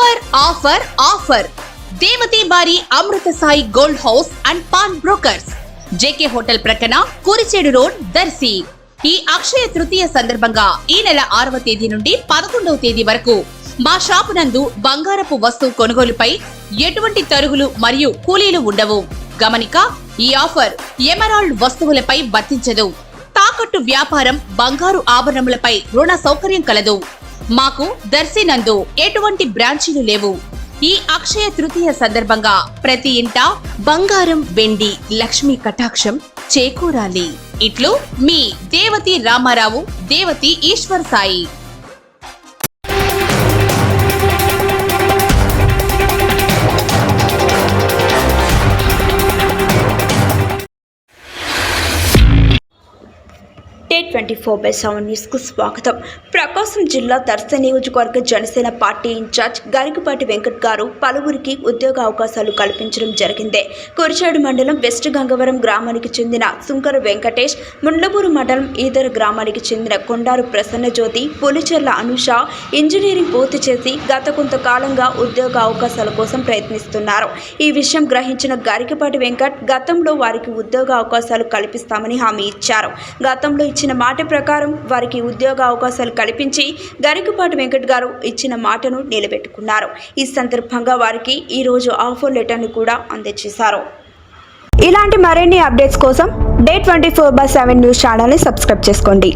Offer offer offer. Devathi బారి Amrutha Sai gold house and pawn brokers. JK hotel ప్రక్కన Kurichedu road Darsi. ఈ అక్షయ తృతీయ సందర్భంగా ఈ నెల ఆరవ తేదీ నుండి పదకొండవ తేదీ వరకు మా షాపు నందు బంగారపు వస్తువు కొనుగోలుపై ఎటువంటి తరుగులు మరియు కూలీలు ఉండవు. గమనిక ఈ ఆఫర్ ఎమరాల్డ్ వస్తువులపై వర్తించదు. తాకట్టు వ్యాపారం బంగారు ఆభరణములపై రుణ సౌకర్యం కలదు. మాకు దర్శి నందు ఎటువంటి బ్రాంచీలు లేవు. ఈ అక్షయ తృతీయ సందర్భంగా ప్రతి ఇంట బంగారం వెండి లక్ష్మీ కటాక్షం చేకూరాలి. ఇట్లు మీ Devathi Ramarao Devathi Eshwar Sai. Day twenty four by seven న్యూస్కు స్వాగతం. ప్రకాశం జిల్లా దర్శ నియోజకవర్గ జనసేన పార్టీ ఇన్ఛార్జ్ గరికపాటి వెంకట్ గారు పలువురికి ఉద్యోగ అవకాశాలు కల్పించడం జరిగింది. కురిచాడు మండలం వెస్ట్ గంగవరం గ్రామానికి చెందిన సుంకర వెంకటేష్ ముండ్లపూరు మండలం ఈదర గ్రామానికి చెందిన కొండారు ప్రసన్నజ్యోతి పులిచెర్ల అనుష ఇంజనీరింగ్ పూర్తి చేసి గత కొంతకాలంగా ఉద్యోగ అవకాశాల కోసం ప్రయత్నిస్తున్నారు. ఈ విషయం గ్రహించిన గరికపాటి వెంకట్ గతంలో వారికి ఉద్యోగ అవకాశాలు కల్పిస్తామని హామీ ఇచ్చారు. గతంలో ఇచ్చిన మాట ప్రకారం వారికి ఉద్యోగ అవకాశాలు కల్పించి గరికపాటి వెంకట్ గారు ఇచ్చిన మాటను నిలబెట్టుకున్నారు. ఈ సందర్భంగా వారికి ఈరోజు ఆఫర్ లెటర్ను కూడా అందజేశారు. ఇలాంటి మరిన్ని అప్డేట్స్ కోసం day twenty four by seven news ఛానల్ని సబ్స్క్రైబ్ చేసుకోండి.